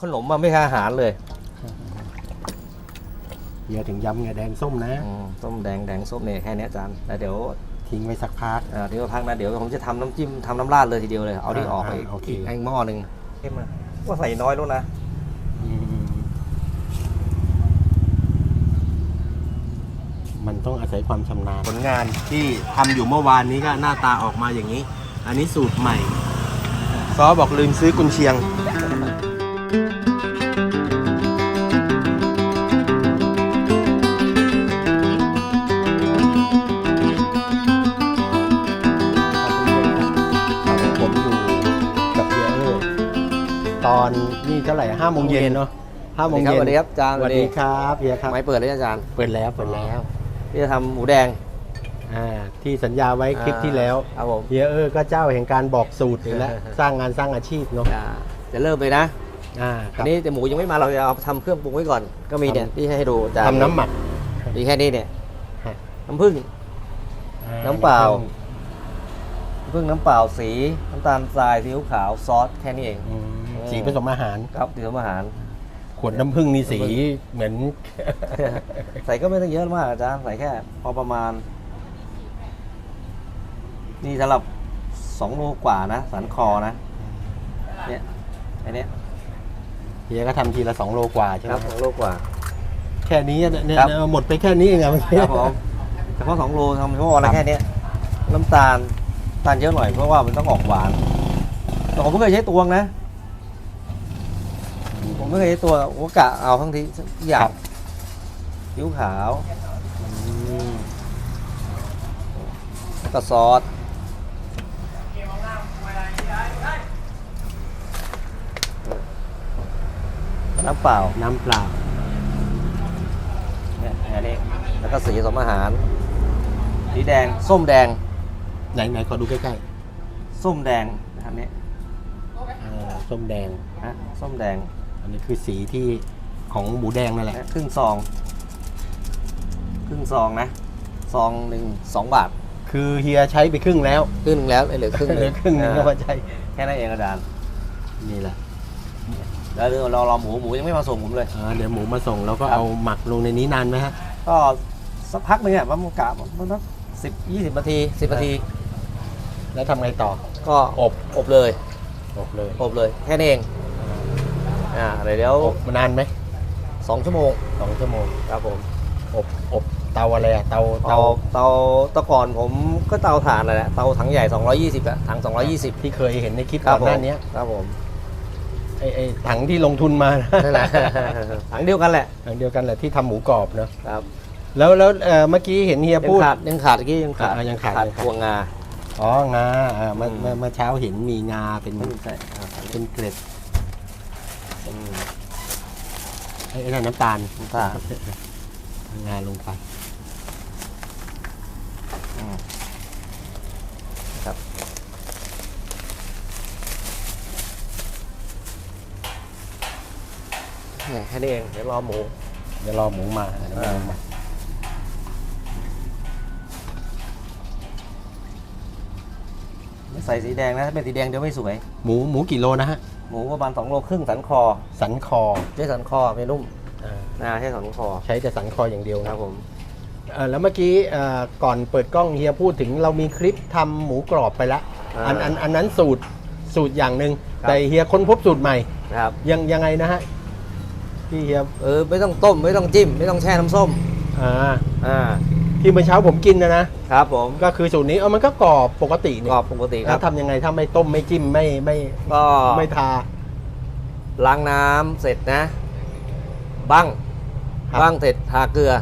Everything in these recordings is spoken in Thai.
ขนมมาไม่ใช่อาหารเลยเฮียถึงย้ำไงแดงส้มนะอืมส้มแดงแดงส้มเนี่ยแค่เนี้ยอาจารย์แล้วเดี๋ยวทิ้งไว้สักพัก อ่าเดี๋ยวพักนะเดี๋ยวผมจะทำน้ำจิ้มทำน้ำราดเลยทีเดียวเลย เอาที่ออกไปอ่าโอเคอีกอีกหม้อหนึ่งเข้มมาว่าใส่น้อยแล้วนะอืมมันต้องอาศัยความชำนาญผลงานที่ทำอยู่เมื่อวานนี้ก็หน้าตาออกมาอย่างนี้ อันนี้สูตรใหม่ ซอบอกลืมซื้อกุนเชียง ท่าไหร่ห้าโมงเย็นเนาะห้าโมงเย็นสวัสดีครับอาจารย์สวัสดีครับเฮียครับไม้เปิดเลยอาจารย์เปิดแล้วเปิดแล้วที่จะทำหมูแดงอ่าที่สัญญาไว้คลิปที่แล้วครับผมเฮียเออก็เจ้าแห่งการบอกสูตรอีกแล้วสร้างงานสร้างอาชีพเนาะอ่าจะเริ่มเลยนะอ่าคอัรันบนี้แต่หมูยังไม่มาเราจะเอาทำเครื่องปรุงไว้ก่อน ก็มีเนี่ยทำที่ให้ดูอาจารย์ทำน้ำหมักมีแค่นี้เนี่ยฮะน้ำผึ้งอ่น้ำเปล่าน้ำผึ้งน้ำเปล่าสีน้ำตาลทรายซีอิ๊วขาวซอสแค่นี้เองอืม สีผสมอาหาร ครับสีผสมอาหาร ขวดน้ำผึ้งนี่สีเหมือน ใส่ก็ไม่ต้องเยอะมากอาจารย์ใส่แค่ พอประมาณ นี่สำหรับสองโลกว่านะ สันคอนะ เนี่ยอันเนี้ยเฮียก็ทำทีละสองโลกว่าใช่ไหคมรับสองโลกว่า แค่นี้เนี่ยเนี่ยครับหมดไปแค่นี้เองอะเมื่อกี้ครับผมเฉพาะสองโลทำเฉพาะอะไรแค่เนี้ยน้ำตาลน้ำตาลเยอะหน่อยเพราะว่ามันต้องออกหวานแต่ผมไม่เคยใช้ตวงนะผม ไม่เคยใช้ตัวผมกะเอาทั้งทีทุกอย่างผิวขาวอืมแล้วก็ซอสน้ำเปล่าน้ำเปล่า เนี่ยอันนี้แล้วก็สีผสมอาหาร สีแดง ส้มแดง ไหนไหนขอดูใกล้ส้มแดงนะครับเนี่ยๆอ่าส้มแดง นะส้มแดงอั นนี้คือสีที่ของหมูแดงนั่นแหละนะครึ่งซอง ครึ่งซองนะ ซองหนึ่งสองบาท คือเฮียใช้ไปครึ่งแล้ว ครึ่งหนึ่งแล้วเหลือครึ่งหเหลืนึ่องครึ่งหนึงก็อ่ามาใช้แค่นั้นเองอาจารย์นี่แหละแล้วเดี๋ยวเรารอหมูหมูยังไม่มาส่งผมเลยอ่าเดี๋ยวหมูมาส่งแล้วก็ครับเอาหมักลงในนี้นานไหมฮะ ก็สักพักหนึงอะมันกะมันสักสิบยี่สิบนาทีสิบนาที แล้วทำไงต่อ ก็อบอบเลย อบเลย อบเลย แค่นี้เอง อ่าเดี๋ยวเดี๋ยวอบนานไหมสองชั่วโมงสองชั่วโมงครับผมอบอบเตาอะไรอะเตาเตาเตาเตาแตะก่อนผมก็เตาถ่านเลยแหละเตาถังใหญ่ 220อะถัง 220 ที่เคยเห็นในคลิปคก่รัอนผมหน้านี้ครับผมไอไอถังที่ลงทุนมานั่นแหละ ถังเดียวกันแหละถังเดียวกันแหละที่ทำหมูกรอบเนอะครับแล้วแล้วเอ่อเมื่อกี้เห็นเฮียยังพูด ขาดยังขาดเมื่อกี้ยังขาดอ่ายังขาดขาดยังขาด พวงงา อ๋องาอ่าเมื่ออืมเมื่อเมื่อเช้าเห็นมีงาเป็นไม่ใช่อ่าเป็นเกล็ด อืม ไอ้ไอ้นั่นน้ำตาลน้ำตาลงาลงไปอืมครับเนี่ยแค่นี้เอง เดี๋ยวรอหมู เดี๋ยวรอหมูมาเดี๋ยวรอหมูมาใส่สีแดงนะ ถ้าเป็นสีแดงเดี๋ยวไม่สวย หมูหมูกี่โลนะฮะ หมูประมาณ2โลครึ่งสันคอสันคอใช้สันคอไม่นุ่มอ่านะใช้สันคอใช้แต่สันคออย่างเดียวคนะรับผม เอ่อแล้วเมื่อกี้เอ่อก่อนเปิดกล้องเฮียพูดถึงเรามีคลิปทำหมูกรอบไปแล้วอ่าอันอันอันนั้นสูตรสูตรอย่างหนึ่งครับ แต่เฮียค้นพบสูตรใหม่ นะครับยังยังไงนะฮะที่เฮียเออไม่ต้องต้มไม่ต้องจิ้ม ไม่ต้องแช่น้ำส้มอ่าอ่า ที่เมื่อเช้าผมกินนะนะครับผมก็คือสูตรนี้เออมันก็กรอบปกติกนี่รอบปกติคแล้รัวบ ทำยังไงถ้าไม่ต้มไม่จิ้มไม่ไม่ก็ไม่ทา ล้างน้ำเสร็จนะบั้งครับบั้งเสร็จทาเกลือ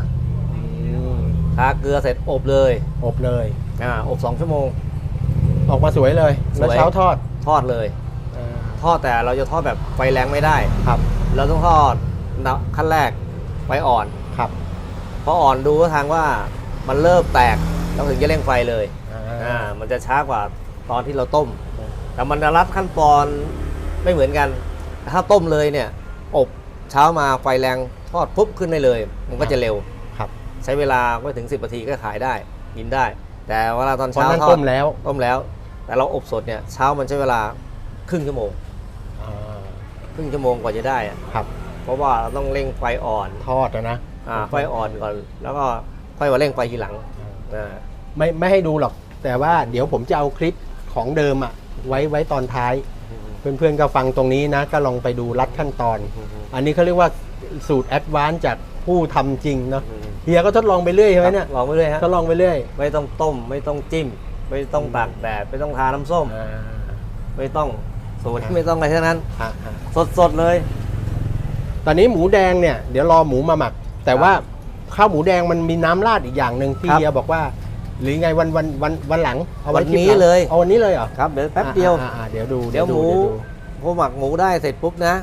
ทาเกลือเสร็จอบเลยอบเลย อ่าอบสองชั่วโมง ออกมาสวยเลยสวย แล้วเช้าทอดทอดเลย อ่าทอดแต่เราจะทอดแบบไฟแรงไม่ได้ ครับเราต้องทอดนะขั้นแรกไฟอ่อน ครับ พออ่อนดูทางว่า มันเริ่มแตกเราถึงจะเร่งไฟเลยอ่าอ่ามันจะช้ากว่าตอนที่เราต้ม แต่มันจะรัดขั้นตอนไม่เหมือนกัน ถ้าต้มเลยเนี่ยอบเช้ามาไฟแรงทอดปุ๊บขึ้นได้เลย มันก็จะเร็วครับใช้เวลาไม่ถึง 10นาทีก็ขายได้กินได้ แต่เวลาตอนเพราะเช้านั้นทอต้ดมแล้วต้มแล้ว แต่เราอบสดเนี่ยเช้ามันใช้เวลาครึ่งชั่วโมงอ่าครึ่งชั่วโมงกว่าจะได้อะครับ เพราะว่าเราต้องเร่งไฟอ่อนทอดอะนะอ่าไฟอ่อนก่อนแล้วก็ ค่อยมาเร่งไฟทีหลังอ่าไม่ไม่ให้ดูหรอก แต่ว่าเดี๋ยวผมจะเอาคลิปของเดิมอะไว้ไว้ตอนท้าย เพื่อนๆก็ฟังตรงนี้นะ ก็ลองไปดูรัดขั้นตอน อันนี้เขาเรียกว่าสูตรแอดวานซ์จากผู้ทำจริงเนาะเฮียก็ทดลองไปเรื่อยใช่ไหมเนี่ยลองไปเลยฮะทดลองไปเรื่อย ไม่ต้องต้ม ไม่ต้องจิ้ม ไม่ต้องตากแดดไม่ต้องทาน้ำส้มอ่าไม่ต้องสูตรไม่ต้องอะไรทั้งนั้นอ่าอ่าสดๆเลย ตอนนี้หมูแดงเนี่ย เดี๋ยวรอหมูมาหมัก แต่ว่า ข้าวหมูแดงมันมีน้ำราดอีกอย่างหนึ่งที่ครับ เฮียบอกว่า หรือไงวันวันวันวันหลังเอาไว้วันคลิปนี้หงเลย เอาวันนี้เลยเหรอครับเดี๋ยวแป๊บเดียว อ่าอ่าอ่าเดี๋ยวดูเดี๋ยวหมูดูพอหมักหมูได้เสร็จปุ๊บนะ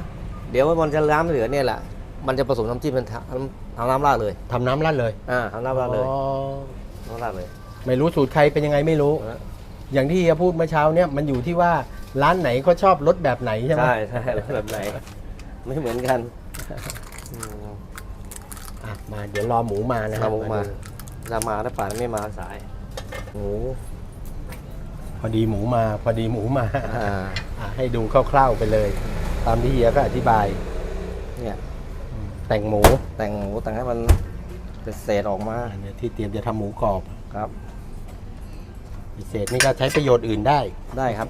เดี๋ยวมันจะล้ำเหลือเนี่ยแหละมันจะผสมน้ำจิ้มเป็นทำทำน้ำราดเลยทำน้ำราดเลยอ่าทำน้ำราดเลยอ๋อน้ำราดเลยไม่รู้สูตรใครเป็นยังไงไม่รู้ อย่างที่เฮียพูดเมื่อเช้าเนี่ยมันอยู่ที่ว่าร้านไหนเขาชอบรสแบบไหนใช่ไหมใช่ใช่แบบไหน ไม่เหมือนกันอืมอะ มาเดี๋ยวรอหมูมานะครัเราบลงมาดูจะมาถ้าป่านไม่มาสายหมูพอดีหมูมา พอดีหมูมาอ่าอะให้ดูคร่าวๆไปเลย ตามที่เฮียก็อธิบายเนี่ยแต่งหมูแต่งหมูแต่งให้มันเป็นเศษออกมาอันนี้ที่เตรียมจะทำหมูกรอบครับ เศษนี่ก็ใช้ประโยชน์อื่นได้ได้ครับ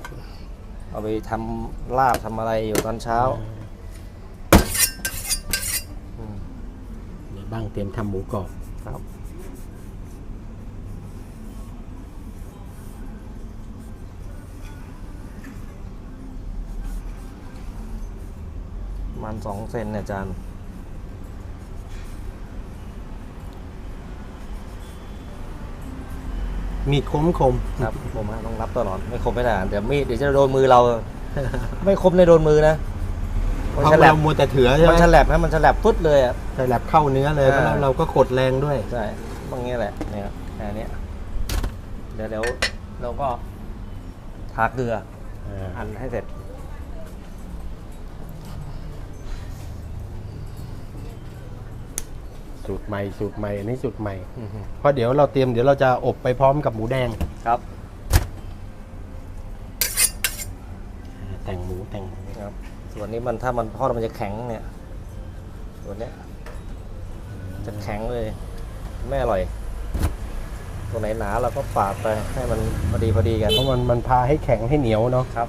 เอาไปทำลาบทำอะไรอยู่ตอนเช้าอืม นี่ บ้างเตรียมทำหมูกรอบครับ มันสองเซนเนี่ยอาจารย์มีดคมคมครับผมฮะต้องรับตลอดไม่คมไม่ได้เดี๋ยวมีดเดี๋ยวจะโดนมือเรา ไม่คมในโดนมือนะเพ มันราะฉลัเราบมัวแต่เถือใช่ไหมัมนฉลับนะมันฉลับฟึดเลยอะใส่แลบเข้าเนื้อเลยอ่าเพราะเราก็กดแรงด้วยใช่ตรงนี้แหละเนี่ยแค่เนี้ยเดี๋ยวเดี๋ยวเราก็ทาเกลืออันให้เสร็จสูตรใหม่สูตรใหม่อันนี้สูตรใหม่เพราะเดี๋ยวเราเตรียมเดี๋ยวเราจะอบไปพร้อมกับหมูแดงครับ แต่งหมูแต่งหมูครับ ส่วนนี้มันถ้ามันทอดมันจะแข็งเนี่ยส่วนเนี้ยจะแข็งเลย ไม่อร่อยตัวไหนหนาเราก็ปาดไปให้มันพอดีพอดีกันเพราะมันมันพาให้แข็งให้เหนียวเนาะครับ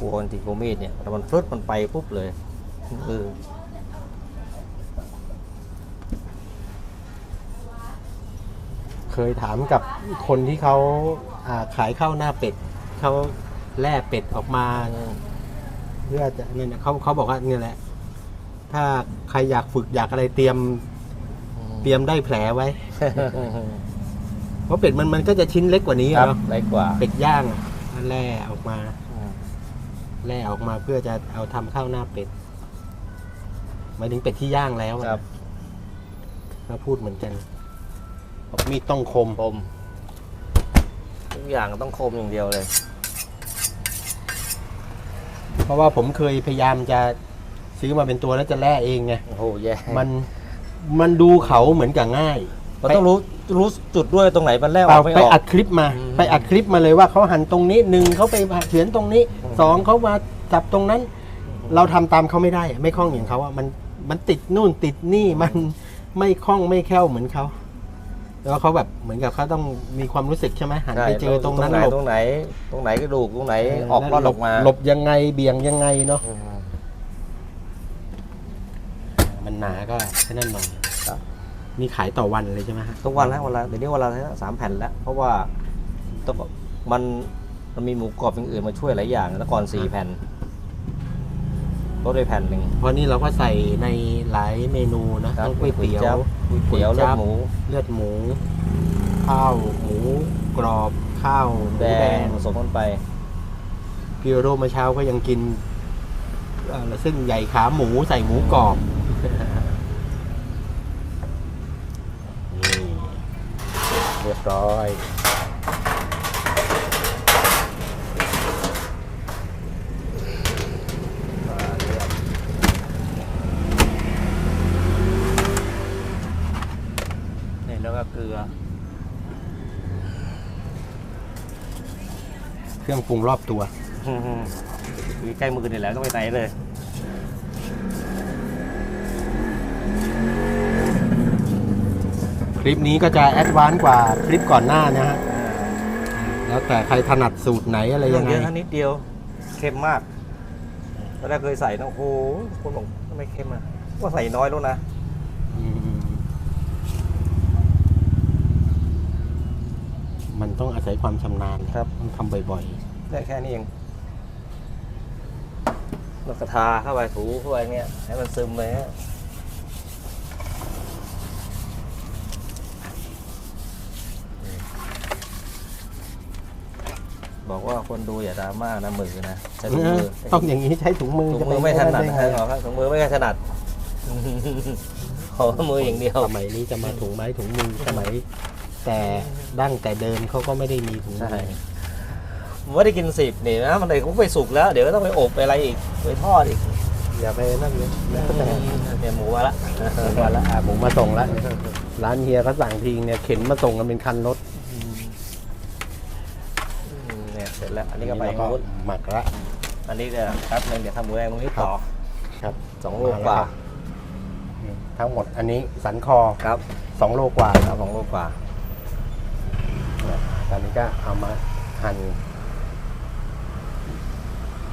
กลัวจริงๆกลัวมีดเนี่ยแต่มันฟลุดมันไปปุ๊บเลยเออ เคยถามกับคนที่เขาอ่าขายข้าวหน้าเป็ดเขาแล่เป็ดออกมา เพื่อจะเนี่ยนะเขาเขาบอกว่าเนี่ยแหละ ถ้าใครอยากฝึกอยากอะไรเตรียม เตรียมได้แผลไว้ เพราะเป็ดมันมันก็จะชิ้นเล็กกว่านี้ครับเนาะเล็กกว่า เป็ดย่างอะแล่ออกมาอืมแล่ออกมาเพื่อจะเอาทำข้าวหน้าเป็ดหมายถึงเป็ดที่ย่างแล้วอะครับก็พูดเหมือนกัน บอกมีดต้องคมคมทุกอย่างต้องคมอย่างเดียวเลย เพราะว่าผมเคยพยายามจะซื้อมาเป็นตัวแล้วจะแล่เองไงโอ้โหแย่มันมันดูเขาเหมือนกับง่าย มันต้องรู้รู้จุดด้วยตรงไหนมันแล้วเปล่าไม่ไปออกอัดคลิปมาอืมไปอัดคลิปมาเลยว่าเขาหั่นตรงนี้หนึ่งเขาไปเฉือนตรงนี้อืมสองเขามาจับตรงนั้น เราทำตามเขาไม่ได้อะไม่คล่องอย่างเขาอะมันมันติดนู่นติดนี่มันไม่คล่องไม่แคล่วเหมือนเขา แล้วเขาแบบเหมือนกับเขาต้องมีความรู้สึกใช่ไหมหันใช่ไปเจอตรงนั้นไหนหลบตรงไหน ตรงไหนกระดูกตรงไหนออกรอดออกมา หลบยังไงเบี่ยงยังไงเนาะอืมมันหนาก็แค่นั้นหน่อยครับมีขายต่อวันเลยใช่ไหมฮะทุกวันแล้ววันละเดี๋ยวนี้วันละสามแผ่นแล้วเพราะว่าต้องมันมันมีหมูกรอบอย่างอื่นมาช่วยหลายอย่างแต่ก่อนสี่แผ่น ลดไปแผ่นหนึ่ง เพราะนี่เราก็ใส่ในหลายเมนูนะทั้งก๋วยเตี๋ยวก๋วยเตี๋ยวก๋วยเลือจั๊ดบหมู เลือดหมู ข้าวหมูกรอบข้าวหมูแดแดงงผสมกันไปพี่โรเมื่อเช้าก็ยังกินเอ่อซึ่งใหญ่ขาหมูใส่หมูกรอบนี่เรียบร้อย นี่แล้วก็เกลือ รื่องปรุงรอบตัวมีใกล้มือนี่แหละต้องไปไหนเลย คลิปนี้ก็จะแอดวานซ์กว่าคลิปก่อนหน้านะฮะแล้วแต่ใครถนัดสูตรไหนอะไรเรื่ยัองงไงเยอะแค่นิดเดียวเค็มมากตอนแรกเคยใส่นะโอ้โหคนบอกทำไมเค็มอะว่าใส่น้อยแล้วนะอืมมันต้องอาศัยความชำนาญนะครับ ต้องทำบ่อย ได้แค่นี้เองเรากระทาเข้าไปถูเข้าไปเนี่ยให้มันซึมไปฮะบอกว่าคนดูอย่าดราม่านะมือนะใช้ๆถุงมือต้องอย่างนี้ใช้ถุงมือถุงจะมือไม่ถนัดด้นะไงครับครับถุงมือไม่ค่อยถนัดขอมืออย่างเดียวสมัยนี้จะมาถุงไม้ถุงมือสมัย แต่ดั้งแต่เดิมเขาก็ไม่ได้มีถุงมืใช่อผม ไม่ได้กินสิบนี่นะมันเลยก็ไปสุกแล้ว เดี๋ยวก็ต้องไปอบไปอะไรอีกไปทอดอีกอย่าไปนั่นเลยแล้วแต่เนี่ยหมูมาละมาแล้วอะผมมาส่งแล้วร้านเฮียเขาสั่งทีเนี่ยเข็นมาส่งกันเป็นคันรถอืมเนี่ยเสร็จแล้ว อันนี้ก็ไปแล้วนู้นหมักละอันนี้เดี๋ยวแป๊บนึงเดี๋ยวทำหมูแดงตรงนี้ต่อครับสองโลกว่า ทั้งหมดอันนี้สันคอครับสองโลกว่าครับสองโลกว่าตอนนี้ก็เอามาหั่น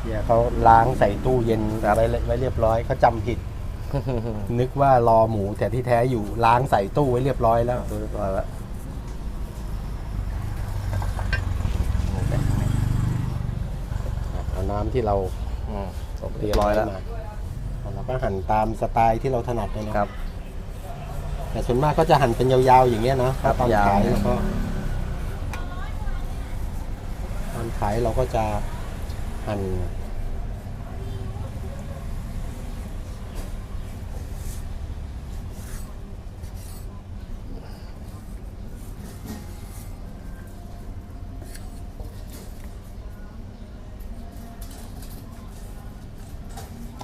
เฮียเขาล้างใส่ตู้เย็นไว้ไว้เรียบร้อยเขาจำผิด นึกว่ารอหมูแต่ที่แท้อยู่ล้างใส่ตู้ไว้เรียบร้อยแล้วดูเรียบร้อยแล้วเอาน้ำที่เราอืมเตเรีรียยบมร้อยไว้แล้ว มาเราก็หั่นตามสไตล์ที่เราถนัดเลยนะครับ แต่ส่วนมากก็จะหั่นเป็นยาวๆอย่างเงี้ยเนาะครับตอนยาว ขายเราก็ตอนขายเราก็จะหั่น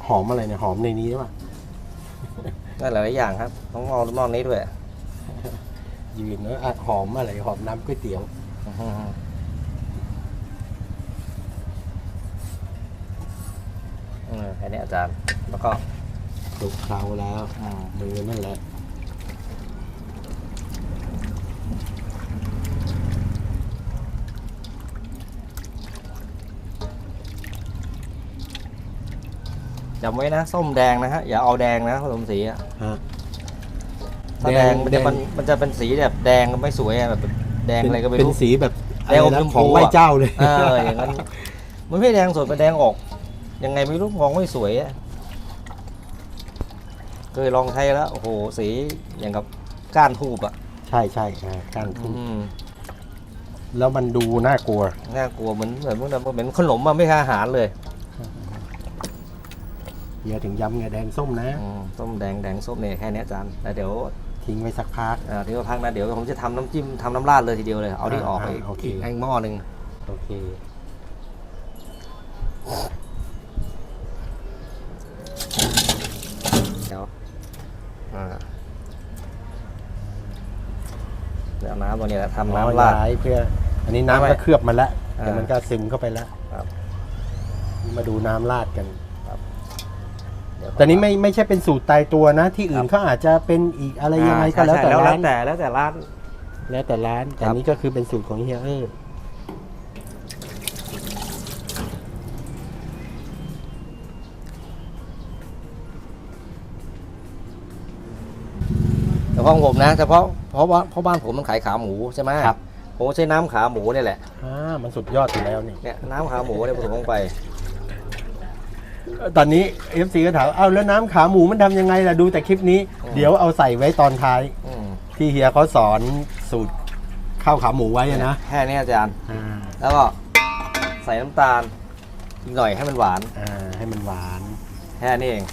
หอมอะไรเนี่ยหอมในนี้หรือเปล่าได้หลายๆอย่างครับต้องมองมองนี้ด้วย ยืนแล้วอะหอมอะไรหอมน้ำก๋วยเตี๋ยวเออแค่นี้อาจารย์ แล้วก็คลุกเคล้าแล้วอืมมือนั่นแหละ จำไว้นะ ส้มแดงนะฮะ อย่าเอาแดงนะผสมสีอะฮะ ถ้าแดงมันจะมันมันจะเป็นสีแบบแดงไม่สวยอะแบบแดงอะไรก็ไม่เป็นรู้ สีแบบแดงอมอะไรนะชมพูของไหว้อะ เจ้าเลย เอออย่างนั้น มันไม่แดงสดเป็นแดงออก ยังไงไม่รู้มองไม่สวยอะเคยลองใช้แล้วโอ้โหสีอย่างกับก้านทูบอะใช่ใช่อ่าการทุบอืมแล้วมันดูน่ากลัว น่ากลัวเหมือนเหมือนพวกนั้นเหมือนขนมอะไม่ใช่อาหารเลย เดี๋ยวถึงย้ำไงแดงส้มนะ อืมส้มแดงแดงส้มเนี่ยแค่นี้อาจารย์แล้วเดี๋ยวทิ้งไว้สักพักอ่าที่ว่าพักนะเดี๋ยวผมจะทำน้ำจิ้มทำน้ำราดเลยทีเดียวเลย เอาที่ออกไปอ่าโอเค อีกให้หม้อหนึ่งโอเค เดี๋ยวอ่าเดี๋ยวเอาน้ำตัวนี้แหละทำอ๋อน้ำราดย้ายเพื่อ อันนี้น้ำไม่ก็เคลือบมาแล้วอ่าแต่มันก็ซึมเข้าไปแล้วครับ มาดูน้ำราดกันเดี๋ยว แต่นี้ไม่ไม่ใช่เป็นสูตรตายตัวนะ ที่อื่นเขาอาจจะเป็นอีกอะไรยังไงก็อ่าแล้วใช่แต่แล้วร้าแล้วนแต่แล้วแต่ร้าน แล้วแต่ร้านแต่ครับนี้ก็คือเป็นสูตรของเฮียเออแต่ของผมนะเฉพาะเพราะว่าเพราะบ้านผมมันขายขาหมูใช่ไหมครับผมใช้น้ำขาหมูเนี่ยแหละอ่ามันสุดยอดอยู่แล้วนี่เนี่ยน้ำขาหมูเนี่ยผสมลงไป ตอนนี้ FC ก็ถามเอ้าแล้วน้ำขาหมูมันทำยังไงล่ะดูแต่คลิปนี้อืมเดี๋ยวเอาใส่ไว้ตอนท้าย อืมที่เฮียเขาสอนสูตรข้าวขาหมูไว้อะนะแค่นี้อาจารย์ อ่าแล้วก็ใส่น้ำตาลอีกหน่อยให้มันหวาน อ่าให้มันหวาน แค่นี้เอง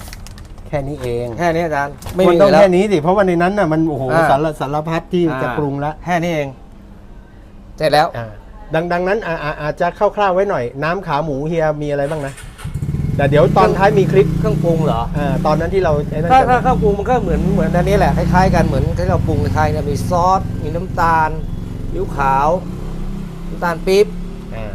แค่นี้เองแค่นี้อาจารย์ ไม่มันมีต้องแล้ว แค่นี้สิเพราะว่าในนั้นน่ะมันโอ้โหอ่าสารสารพัดที่อ่า จะปรุงแล้วแค่นี้เอง เสร็จแล้ว อ่าดังดังนั้นอ่าอ่าอาจจะคร่าวๆไว้หน่อย น้ำขาหมูเฮียมีอะไรบ้างนะ แต่เดี๋ยวตอนท้ายมีคลิปเครื่องปรุงเหรออ่าตอนนั้นที่เราไอ้นั่นถ้ากันถ้าเครื่องปรุงมันก็เหมือนเหมือนอันนี้แหละคล้ายๆกันเหมือนที่เราปรุงคล้ายๆเนี่ยมีซอสมีน้ำตาลซีอิ๊วขาวน้ำตาลปี๊บอ่า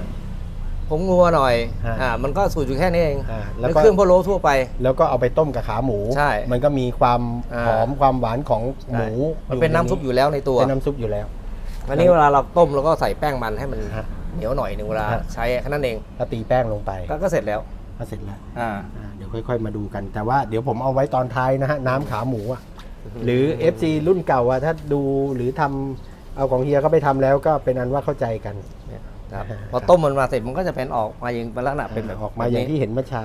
ผงงัวหน่อยฮะ อ่ามันก็สูตรอยู่แค่นี้เองอ่าแล้แล้ววก็เครื่องพะโล้ทั่วไป แล้วก็เอาไปต้มกับขาหมู ใช่มันก็มีความอ่า หอมความหวานของหมูมันเป็นน้ำซุปอยู่แล้วในตัวเป็นน้ำซุปอยู่แล้ว อันนี้เวลาเราต้มเราก็ใส่แป้งมันให้มันฮะเหนียวหน่อยหนึ่งเวลาฮะ ใช้แค่นั้นเองแล้วตีแป้งลงไป ก็ก็เสร็จแล้ว ก็เสร็จแล้วอ่าอ่าเดี๋ยวค่อย ๆ มาดูกัน แต่ว่าเดี๋ยวผมเอาไว้ตอนท้ายนะฮะน้ำขาหมูอะหรือ FC รุ่นเก่าอะถ้าดูหรือทำเอาของเฮียเขาไปทำแล้วก็เป็นอันว่าเข้าใจกันเนี่ยครับอ่าพอต้มมันมาเสร็จมันก็จะเป็นออกมาอย่างเป็นลักษณะเป็นแบบออกมาอย่างที่เห็นเมื่อเช้า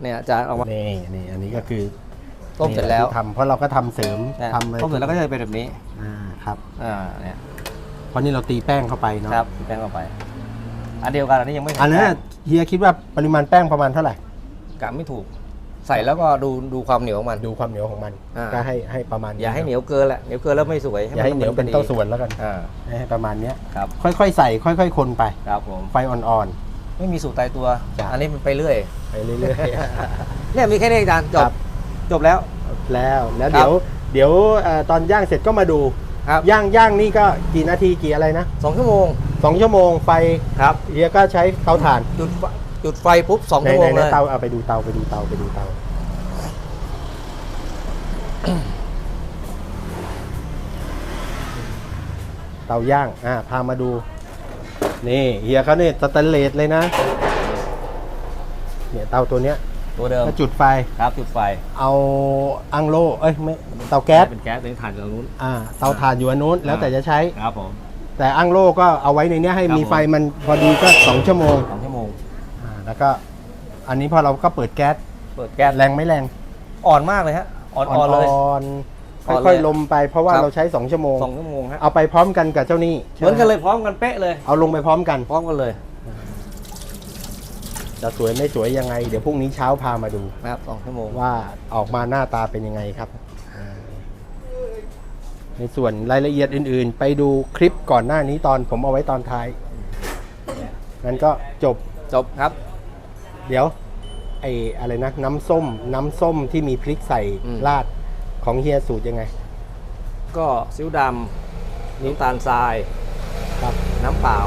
เนี่ยจะออกมานี่นี่อันนี้ก็คือต้มเสร็จแล้วที่ทำเพราะเราก็ทำเสริมเนี่ยทำอะไรต้มเสร็จแล้วก็จะเป็นแบบนี้อ่าครับอ่าเนี่ยเพราะนี่เราตีแป้งเข้าไปเนาะครับแป้งเข้าไป อันเดียวกันอันนี้ยังไม่อันนั้นแป้น่ะงเฮียคิดว่าปริมาณแป้งประมาณเท่าไหร่ กะไม่ถูก ใส่แล้วก็ดูดูความเหนียวของมัน ดูความเหนียวของมัน อ่า ก็ให้ให้ประมาณอย่าให้เหนียวเกินแหละเหนียวเกินแล้วไม่สวยอย่าให้เหนียวเป็นเต้าส่วนแล้วกันอ่าให้ประมาณเนี้ย ครับ ค่อยๆ ใส่ ค่อย ๆ คนไป ครับผม ไฟอ่อน ไม่มีสูตรตายตัว จ้ะ อันนี้มันไปเรื่อย ๆ ไปเรื่อย เนี่ยมีแค่นี้อาจารย์จครับ บ จบแล้ว ๆ แล้วแล้วครับเดี๋ยวเดี๋ยวเอ่อตอนย่างเสร็จก็มาดู ครับ ย่างย่างนี่ก็กี่นาทีกี่อะไรนะสองชั่วโมงสองชั่วโมงไฟครับเฮียก็ใช้เตาถ่านจุดไฟจุดไฟปุ๊บสองในชั่วโมในงในเลยเตาเอาไปดูเตาไปดูเตาไปดูเตาเตาย่างอ่าพามาดู นี่เฮียเขาเนี่ยสแตนเลสเลยนะ เนี่ยเตาตัวเนี้ย ตัวเดิมถ้าจุดไฟครับจุดไฟเอาอังโลเอ้ยไม่เตาแก๊สเป็นแก๊สเป็นถ่านจากตรงนู้นอ่าเตาถ่านอยู่อันนู้นแล้วแต่จะใช้ครับผมแต่อังโลก็เอาไว้ในเนี้ยให้ครับมีผมไฟมันพอดีก็สองชั่วโมงสองชั่วโมงอ่าแล้วก็อันนี้พอเราก็เปิดแก๊สเปิดแก๊สแรงไม่แรงอ่อนมากเลยฮะอ่อนๆเลยอ่อนอ่อนๆเลยค่อยๆลมไปเพราะว่าครับเราใช้2ชั่วโมงสองชั่วโมงฮะเอาไปพร้อมกันกับเจ้าหนี้เหมือนกันเลยพร้อมกันเป๊ะเลยเอาลงไปพร้อมกันพร้อมกันเลย จะสวยไม่สวยยังไง เดี๋ยวพรุ่งนี้เช้าพามาดูนะครับสองชั่วโมงว่าออกมาหน้าตาเป็นยังไงครับอ่าในส่วนรายละเอียดอื่นๆ ไปดูคลิปก่อนหน้านี้ตอนผมเอาไว้ตอนท้ายงั้นก็จบจบครับ เดี๋ยว ไอ้อะไรนะ น้ำส้ม น้ำส้มที่มีพริกใส่อืม ราดของเฮียสูตรยังไง ก็ซิ้วดำน้ำตาลทราย ครับ น้ำเปล่า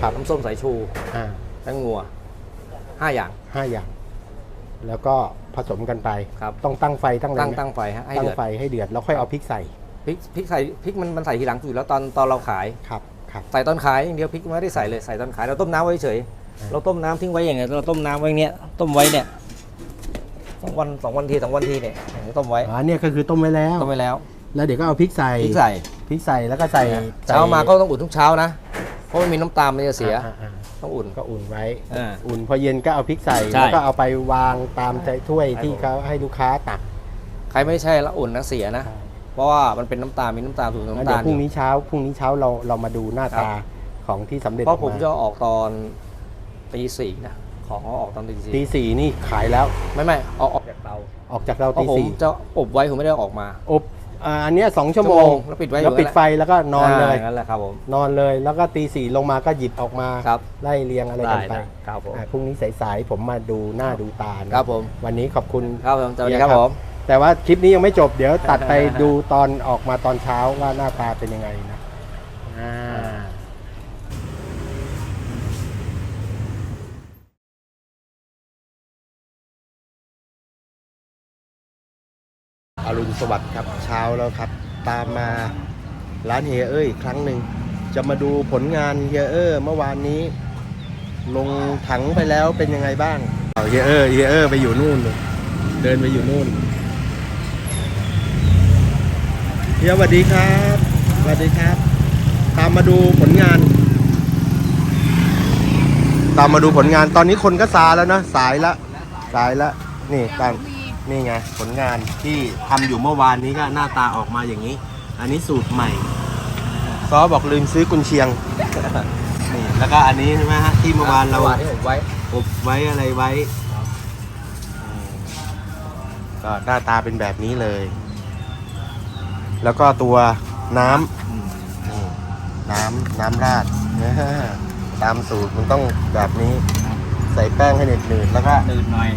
ครับ น้ำส้มสายชู อ่าแป้งงัว ห้าอย่าง ห้าอย่าง แล้วก็ผสมกันไป ครับ ต้องตั้งไฟตั้งอะไรตั้งไหมตั้งไฟฮะให้ตั้งเดือดไฟให้เดือดแล้วค่อยเอาพริกใส่พริกพริกใส่พริกมันมันใส่ทีหลังอยู่แล้วตอนตอนเราขาย ครับครับ ใส่ตอนขายอย่างเดียวพริกไม่ได้ใส่เลยใส่ตอนขายเราต้มน้ำไว้เฉยอ่า เราต้มน้ำทิ้งไว้อย่างเงี้ยเราต้มน้ำไว้อย่างเนี้ยต้มไว้เนี่ยสองวันสองวันทีสองวันทีเนี่ยอย่างเงี้ยต้มไว้อ๋อเนี่ยก็คือต้มไว้แล้ว ต้มไว้แล้วแล้วเดี๋ยวก็เอาพริกใส่พริกใส่พริกใส่แล้วก็ใส่ใส่เช้ามาก็ต้องอุ่นทุกเช้านะเพราะมันมีน้ำตาลมันจะเสีย อ่าอ่า ต้องอุ่นก็อุ่นไว้ อ่า อุ่นพอเย็นก็เอาพริกใส่ใช่ แล้วก็เอาไปวางตามใจถ้วยใช่ที่ผมเขาให้ลูกค้าตักใครไม่ใช่ละอุ่นนะเสียนะ เพราะว่ามันเป็นน้ำตาลมีน้ำตาลสูตรแล้วน้ำเดี๋ตายวลพรุ่งอยู่นี้เช้าพรุ่งนี้เช้าเราเรามาดูหน้าครับตาของที่สำเร็จเพราะผมออกจะมาออกตอนตีสี่นะของเขาออกตอนตีสี่ตีสี่นี่ขายแล้ว ไม่ไม่ออกออกจากเตาออกจากเราเพราะตีผมสี่จะอบไว้ผมไม่ได้เอาออกมา อบ อ่าอันเนี้ยสองชั่วโมง แล้วปิดไว้อแล้วยู่ปิดไฟแล้วก็นอนเลยาางนั่นแหละครับผม นอนเลยแล้วก็ตีสี่ลงมาก็หยิบออกมา ครับไล่เรียงอะไรกันไปได้ครับผม อ่าพรุ่งนี้สายๆผมมาดูหน้าดูตานะครับผม วันนี้ขอบคุณ ครับผมสวัสดีครับผม แต่ว่าคลิปนี้ยังไม่จบเดี๋ยวตัดไปดูตอนออกมาตอนเช้าว่าหน้าตาเป็นยังไงนะอ่า อรุณสวัสดิ์ครับเช้าแล้วครับ ตามมาร้านเฮียเอ้ยอีกครั้งหนึ่งจะมาดูผลงานเฮียเออร์เมื่อวานนี้ ลงถังไปแล้วเป็นยังไงบ้างเอาเฮียเออร์เฮียเออร์ไปอยู่นู่นเลยเดินไปอยู่นู่นเฮียสวัสดีครับสวัสดีครับ ตามมาดูผลงาน ตามมาดูผลงานตอนนี้คนก็ซาแล้วนะสายละสายละนี่ตาม นี่ไงผลงานที่ทำอยู่เมื่อวานนี้ก็หน้าตาออกมาอย่างนี้ อันนี้สูตรใหม่ซอบอกลืมซื้อกุนเชียง นี่แล้วก็อันนี้ใช่ไหมฮะที่เมื่อวานเราเมื่อวานที่อบไว้อบไว้อะไรไว้อืมก็หน้าตาเป็นแบบนี้เลย แล้วก็ตัวน้ำนี่น้ำน้ำราดตามสูตรมันต้องแบบนี้ ใส่แป้งให้เนืดๆแล้วก็ตื่นหน่อย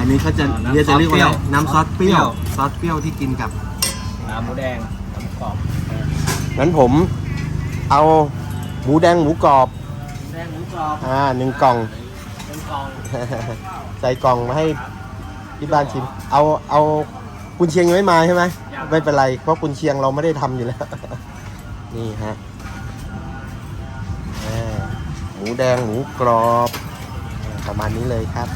อันนี้เขาจะอ๋อน้ำเรียกจะเรียกว่าอะไรซอสเปรี้ยวน้ำซอสเปรี้ยวเปรี้ยว ซอสเปรี้ยวที่กินกับน้ำหมูแดงน้ำกรอบงั้นผมเอาหมูแดงหมูกรอบ แดงหมูกรอบอ่าหนึ่งกล่อง เป็นกล่องใส่กล่องมาให้ที่บ้านชิม เอาเอากุนเชียงยังไม่มาใช่ไหมไม่เป็นไร เพราะกุนเชียงเราไม่ได้ทำอยู่แล้ว นี่ฮะอ่าหมูแดงหมูกรอบอ่าประมาณนี้เลยครับ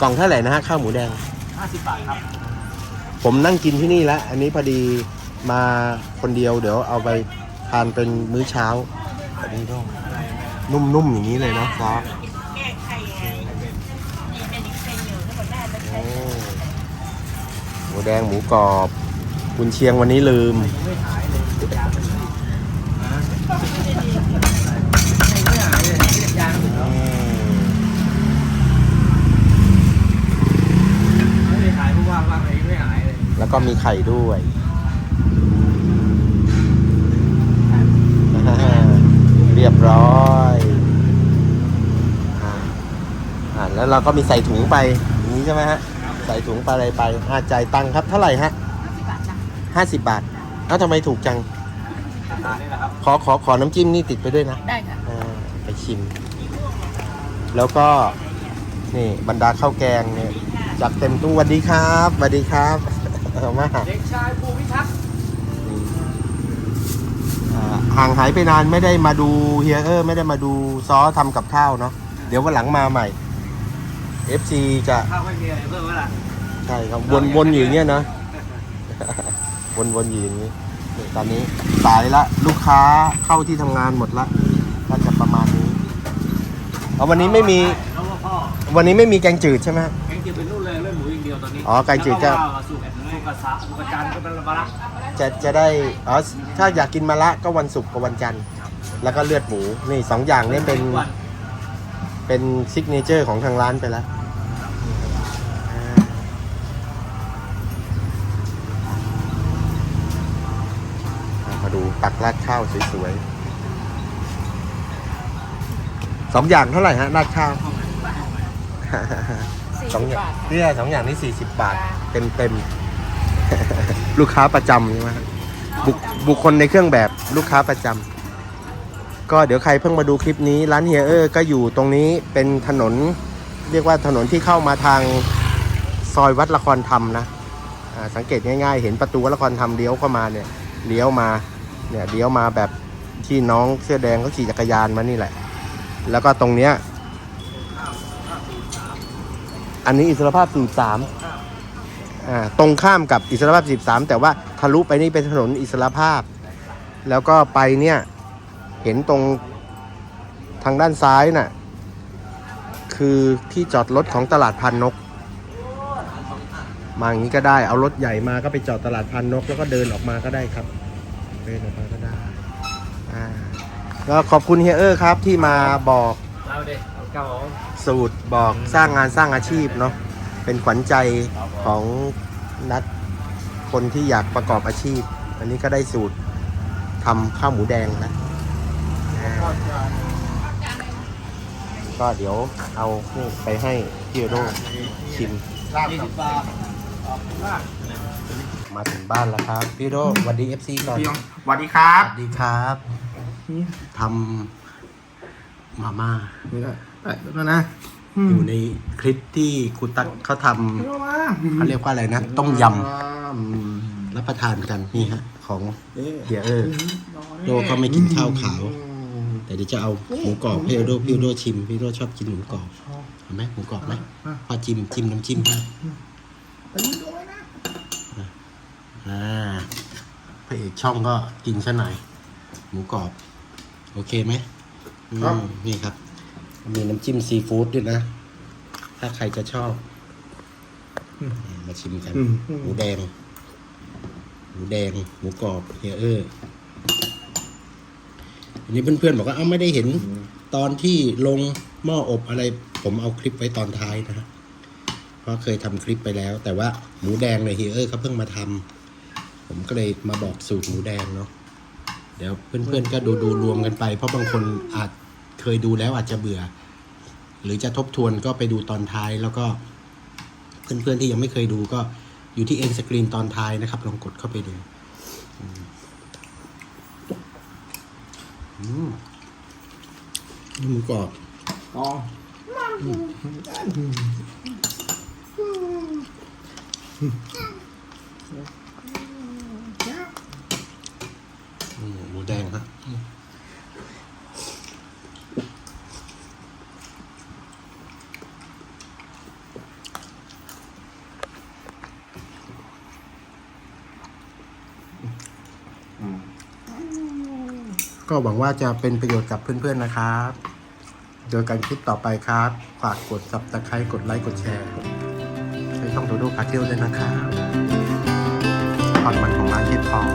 กล่องเท่าไหร่นะฮะข้าวหมูแดง 50 บาทครับ ผมนั่งกินที่นี่แล้ว อันนี้พอดีมาคนเดียวเดี๋ยวเอาไปทานเป็นมื้อเช้าอันนี้ก็นุ่มๆอย่างนี้เลยเนาะซอสแก้ไขไงนี่เป็นอีกเป็นอยู่ทั้งหมดได้แล้วใช้โอ้หมูแดงหมูกรอบกุนเชียงวันนี้ลืมไม่หายเลยยางไม่หายเลยยาง ไม่ได้หายเพราะว่าว่างเองไม่หายเลยแล้วก็มีไข่ด้วยเรียบร้อยอ่าอ่าแล้วเราก็มีใส่ถุงไปอย่างนี้ใช่ไหมฮะ ใส่ถุงไปอะไรไปอ่าจ่ายตังค์ครับ เท่าไหร่ฮะ50บาทจ้ะห้าสิบบาทเอ้าทำไมถูกจังตานี่แหละครับขอขอขอน้ำจิ้มนี่ติดไปด้วยนะ ได้ค่ะ อ่าไปชิม แล้วก็ นี่บรรดาข้าวแกงเนี่ย จัดเต็มตู้สวัสดีครับสวัสดีครับเอามาเด็กชายภูพิทักษ์อ่าห่างหายไปนานไม่ได้มาดูเฮียเออร์ไม่ได้มาดูซอทำกับข้าวเนาะเดี๋ยววันหลังมาใหม่ FC จะข้าวไม่มีอะไรเพิ่มแล้วล่ะใช่ครับวนวนอยู่อย่างเงี้ยนะ วนวนอยู่อย่างนี้นี่ตอนนี้สายละลูกค้าเข้าที่ทำงานหมดละก็จะประมาณนี้เอาวันนี้ไม่มี แล้วก็พ่อ วันนี้ไม่มีแกงจืดใช่ไหมแก อย่างเดียวตอนนี้อ๋อแกงจืดจะแล้วก็ว่าสูตรสูตรกระสะสูตรกระจานก็เป็นระบาระจะจะได้อ๋อถ้าอยากกินมะละก็วันศุกร์กับวันจันทร์ แล้วก็เลือดหมู นี่สองอย่างนี้เป็น วันเป็นซิกเนเจอร์ของทางร้านไปแล้วอ่ามาดูตักราดข้าวสวยๆสองอย่างเท่าไหร่ฮะราดข้าว สอง40อย่างบาทเนี่ยสองอย่างนี่สี่สิบบาท เต็มเต็มๆลูกค้าประจำใช่ไหมฮะบุคบุคคลในเครื่องแบบลูกค้าประจำก็เดี๋ยวใครเพิ่งมาดูคลิปนี้ร้านเฮียเออร์ก็อยู่ตรงนี้เป็นถนน เรียกว่าถนนที่เข้ามาทางซอยวัดละครธรรมนะอ่าสังเกตง่ายๆ เห็นประตูวัดละครธรรมเลี้ยวเข้ามาเนี่ยเลี้ยวมาเนี่ยเลี้ยวมาแบบที่น้องเสื้อแดงเขาขี่จักรยานมานี่แหละ แล้วก็ตรงเนี้ย อันนี้อิสรภาพ 43อ่าตรงข้ามกับอิสรภาพ 43 แต่ว่าทะลุไปนี่เป็นถนนอิสรภาพ แล้วก็ไปเนี่ย เห็นตรงทางด้านซ้ายน่ะ คือที่จอดรถของตลาดพันนก มาอย่างนี้ก็ได้ เอารถใหญ่มาก็ไปจอดตลาดพันนก แล้วก็เดินออกมาก็ได้ครับ เดินออกมาก็ได้อ่าก็ขอบคุณเฮียเออร์ครับที่มาบอกเอาเด็กเก้าของ สูตรบอกสร้างงานสร้างอาชีพเนาะเป็นขวัญใจของนัดคนที่อยากประกอบอาชีพ อันนี้ก็ได้สูตรทำข้าวหมูแดงแล้วก็เดี๋ยวเอานี่ไปให้พี่โดชิมยี่สิบบาทขอบคุณมากมาถึงบ้านแล้วครับ พี่โดสวัสดี FC ก่อนพี่ยองสวัสดีครับสวัสดีครับทำมาม่า นี่ ก็แล้วนะอยู่ในคลิปที่ครูตักเขาทำ เขาเรียกว่าอะไรนะ ต้มยำรับประทานกันนี่ฮะ ของเฮียเออร์โดก็ไม่กินข้าวขาว แต่เดี๋ยวจะเอาหมูกรอบให้โดพี่โดชิมพี่โดชอบกินหมูกรอบเห็นไหมหมูกรอบไหมพอจิ้มจิ้มน้ำจิ้มให้อ่าพระเอกช่องก็กินซะหน่อยหมูกรอบ โอเคไหมอืมนี่ครับ มีน้ำจิ้มซีฟู้ดด้วยนะ ถ้าใครจะชอบ มาชิมกันอืมหมูแดง หมูแดง หมูกรอบเฮียเออร์อันนี้เพื่อนๆบอกว่า เอ้าไม่ได้เห็น ตอนที่ลงหม้ออบอะไร ผมเอาคลิปไว้ตอนท้ายนะฮะเพราะเคยทำคลิปไปแล้ว แต่ว่าหมูแดงเนี่ยเฮียเออร์เขาเพิ่งมาทำ ผมก็เลยมาบอกสูตรหมูแดงเนาะ เดี๋ยวเพื่อนๆก็ดูดูรวมกันไป เพราะบางคนอาจ เคยดูแล้วอาจจะเบื่อ หรือจะทบทวนก็ไปดูตอนท้ายแล้วก็เพื่อนๆที่ยังไม่เคยดูก็อยู่ที่เอ็นสกรีนตอนท้ายนะครับ ลองกดเข้าไปดูอืมอืมหมูกรอบอ๋อหมูแดงครั ก็หวังว่าจะเป็นประโยชน์กับเพื่อนๆนะครับ โดยการคลิปต่อไปครับ ฝากกด subscribe กดไลค์ กดแชร์ใช้ช่องโดโดพาเที่ยวด้วยนะครับตอนมันของร้านเชฟพอง